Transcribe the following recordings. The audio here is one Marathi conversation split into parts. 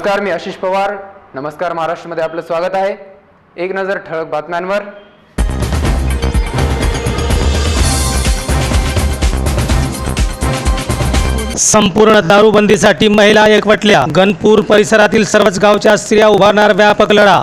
नमस्कार मी आशिष पवार. नमस्कार महाराष्ट्रमध्ये आपलं स्वागत आहे. एक नजर ठळक बातम्यांवर. संपूर्ण दारूबंदीसाठी महिला एकवटल्या. गणपूर परिसरातील सर्वच गावच्या स्त्रिया उभारणार व्यापक लढा.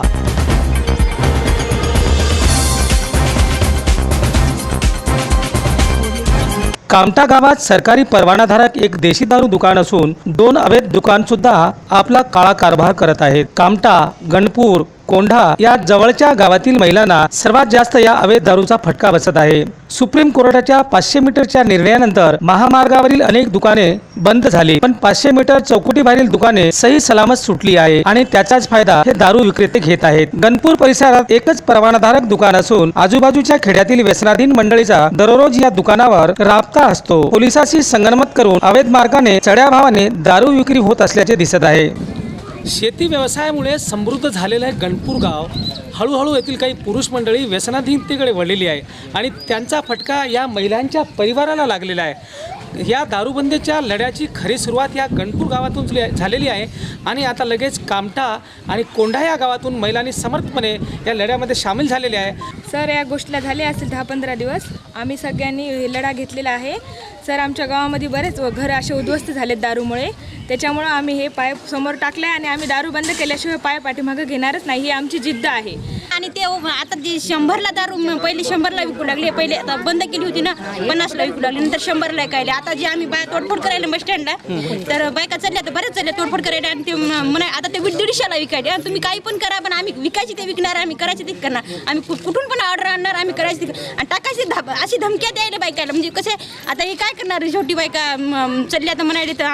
कामठा गावात सरकारी परवानाधारक एक देशी दारू दुकान असून दोन अवैध दुकान सुद्धा आपला काळा कारभार करत आहेत. कामठा गणपूर कोंढा या जवळच्या गावातील महिलांना सर्वात जास्त या अवैध दारूचा फटका बसत आहे. सुप्रीम कोर्टाच्या पाचशे मीटरच्या निर्णयानंतर महामार्गावरील अनेक दुकाने बंद झाली. पण पाचशे मीटर चौकटीबाहेरील दुकाने सही सलामत सुटली आहे आणि त्याचाच फायदा हे दारू विक्रेते घेत आहेत. गणपूर परिसरात एकच परवानाधारक दुकान असून आजूबाजूच्या खेड्यातील व्यसनाधीन मंडळीचा दररोज या दुकानावर राबता असतो. पोलिसांशी संगनमत करून अवैध मार्गाने चढ्या भावाने दारू विक्री होत असल्याचे दिसत आहे. शेती व्यवसायामुळे समृद्ध झालेलं आहे गणपूर गाव. हळूहळू येथील काही पुरुष मंडळी व्यसनाधीनतेकडे वळलेली आहे आणि त्यांचा फटका या महिलांच्या परिवाराला लागलेला आहे. या दारूबंदीच्या लढ्याची खरी सुरुवात या गणपूर गावातून झालेली आहे आणि आता लगेच कामटा आणि कोंढा या गावातून महिलांनी समर्थपणे या लढ्यामध्ये सामील झालेले आहे. सर या गोष्टीला झाले असेल दहा पंधरा दिवस. आम्ही सगळ्यांनी लढा घेतलेला आहे. सर आमच्या गावामध्ये बरेच घर असे उद्ध्वस्त झालेत दारूमुळे. त्याच्यामुळं आम्ही हे पाय समोर टाकले आणि आम्ही दारू बंद केल्याशिवाय पाय पाठीमागं घेणारच नाही. ही आमची जिद्द आहे. आणि ते आता जे शंभरला दारू पहिले शंभरला विकू लागले पहिले आता बंद केली होती ना पन्नासला विकू लागली नंतर शंभरला ऐकायला आता जे आम्ही बाय तोडफोड करायला बस स्टँडला तर बायका चालल्या तर बरेच चालल्या तोडफोड करायला आणि ते म्हणा आता ते दीडशेला विकायले. आणि तुम्ही काही पण करा पण आम्ही विकायची ते विकणार आम्ही करायचे ते करणार. आम्ही कु- कुठून पण ऑर्डर आणणार आम्ही करायची आणि टाकायची धा- अशी धमक्या द्यायला बायकाला. म्हणजे कसे आता हे काय करणार छोटी बायका चालल्या तर म्हणायला तर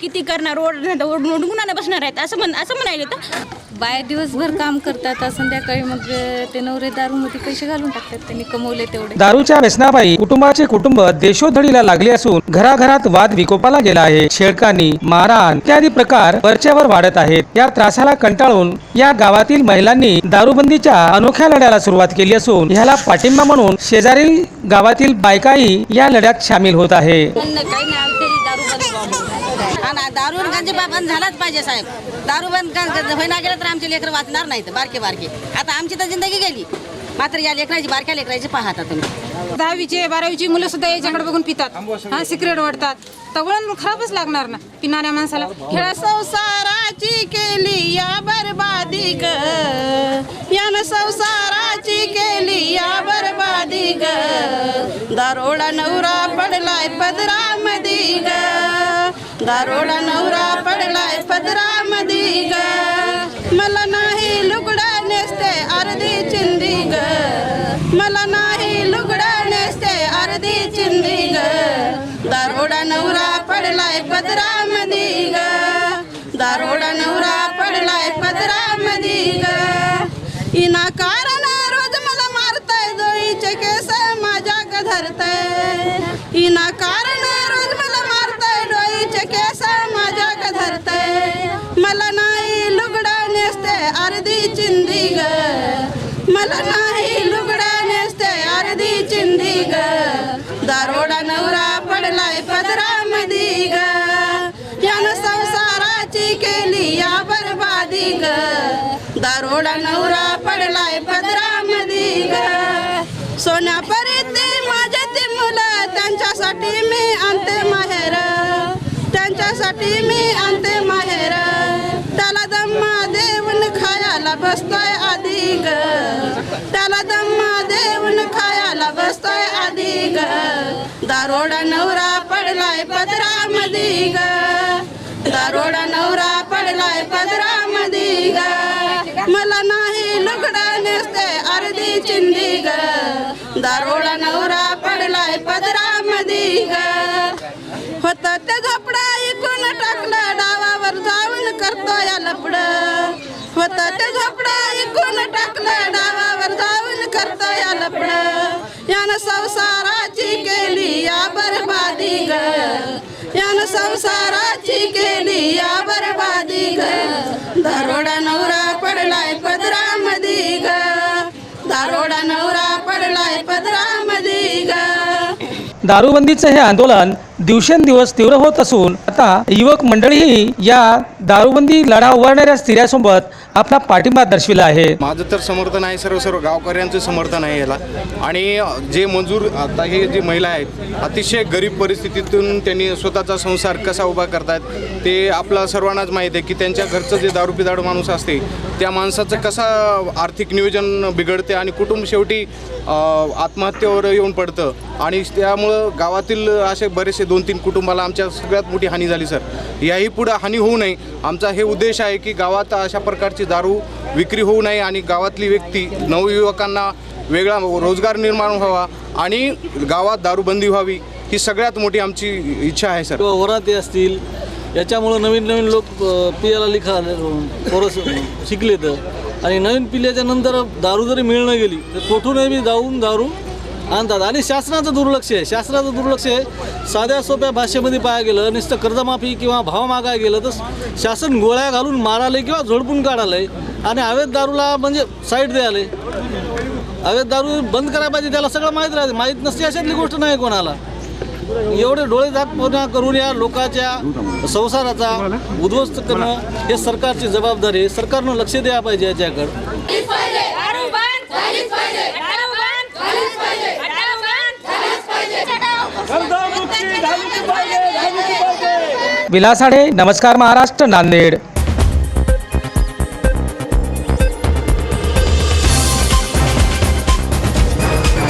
किती करणार रोड उडगुणाला बसणार आहेत. असं म्हण असं म्हणाले तर बाया दिवसभर काम करतात. संध्याकाळी मग ते नवरे दारूमध्ये पैसे घालून टाकतात. त्यांनी कमवले तेवढे. दारूच्या व्यसनापायी कुटुंबाचे कुटुंब देशोधडीला लागले असून घराघरात वाद विकोपाला गेला आहे. शेळकानी मारहाण इत्यादी प्रकार वरच्यावर वाढत आहेत. या त्रासाला कंटाळून या गावातील महिलांनी दारूबंदीच्या अनोख्या लढ्याला सुरुवात केली असून ह्याला पाठिंबा म्हणून शेजारील गावातील बायकाही या लढ्यात सामील होत आहे काही नाही आमच्या दारू बंद आणि दारू गंज बंद झालाच पाहिजे साहेब. दारू बंद होईना गेलं तर आमचे लेकर वाचणार नाहीत बारके बारके. आता आमची तर जिंदगी गेली. मात्र या लेकराची बारक्या लेकराची पाहता तुम्ही. दहावीचे बारावीची मुलं सुद्धा याच्याकडे बघून पितात. हा सिगरेट ओढतात. तर वळण खराबच लागणार ना पिणाऱ्या माणसाला खेळ संसाराची केली या बरबादी ग. यानं संसाराची केली या बरबादी ग. दारोडा नवरा पडलाय पदरामधी ग. दारोडा नवरा मला नाही लुगडा नेसते अर्धी चिंदी ग दारोडा नवरा पडलाय पदरामधी ग यानं संसाराची केली या बरबादी ग दारोडा नवरा पडलाय पदरामधी ग सोन्या परीते माझे ते मुलं त्यांच्यासाठी मी आणते माहेर. त्यांच्यासाठी मी आणते माहेर त्याला दम्मा देऊन खायला बसतोय नवरा पडलाय पदरामधी ग. दारोडा नवरा पडलाय पदरामधी ग. मला नाही लुगडा नेसते अर्धी चिंदी ग. दारोडा नवरा पडलाय पदरामधी ग. होत ते झोपडा ऐकून टाकलं डावावर जाऊन करतो या लपड. होत ते झोपडा ऐकून टाकलं डावावर जाऊन करतो या लपड. यानं संसार या बरबादी ग. यान संसाराची केली या बरबादी ग. दारोडा नवरा पडलाय पदरामधी ग. दारोडा नवरा पडलाय पदरामधी ग. दारूबंदीचं हे आंदोलन दिवसेंदिवस तीव्र होत असून आता युवक मंडळीही या दारूबंदी लढा उभारणाऱ्या स्त्रियासोबत आपला पाठिंबा दर्शविला आहे. माझं तर समर्थन आहे सर्व सर्व गावकऱ्यांचं समर्थन आहे याला. आणि जे मजूर आता हे जे महिला आहेत अतिशय गरीब परिस्थितीतून त्यांनी स्वतःचा संसार कसा उभा करतायत ते आपला सर्वांनाच माहीत आहे की त्यांच्या घरचं जे दारू पिदारू माणूस असते त्या माणसाचं कसा आर्थिक नियोजन बिघडते आणि कुटुंब शेवटी आत्महत्येवर येऊन पडतं. आणि त्यामुळं गावातील असे बरेचसे दोन तीन कुटुंबाला आमच्या सगळ्यात मोठी हानी झाली सर. याही पुढं हानी होऊ नये. आमचा हे उद्देश आहे की गावात अशा प्रकारची दारू विक्री होऊ नये आणि गावातली व्यक्ती नवयुवकांना वेगळा रोजगार निर्माण व्हावा आणि गावात दारूबंदी व्हावी ही सगळ्यात मोठी आमची इच्छा आहे सर. वराती असतील याच्यामुळं नवीन नवीन लोक पियाला लिखा पोरं शिकले तर आणि नवीन पिल्याच्या नंतर दारू जरी मिळणं गेली तर कुठूनही जाऊन दारू आणतात आणि शासनाचं दुर्लक्ष आहे. शासनाचं दुर्लक्ष आहे. साध्या सोप्या भाषेमध्ये पाया गेलं नुसतं कर्जमाफी किंवा भाव मागाय गेलं तर शासन गोळ्या घालून माराले किंवा झोडपून काढालंय आणि अवैध दारूला म्हणजे साईड द्यायला अवैध दारू बंद करायला पाहिजे त्याला सगळं माहीत राहते. माहीत नसते अशातली गोष्ट नाही कोणाला. एवढे डोळे दाखवणं करून या लोकांच्या संसाराचा उद्ध्वस्त करणं हे सरकारची जबाबदारी आहे. सरकारनं लक्ष द्यायला पाहिजे याच्याकडे दारू बंद झालीच पाहिजे दारू बंद झालीच पाहिजे दारू बंद झालीच पाहिजे विलासाडे नमस्कार महाराष्ट्र नांदेड.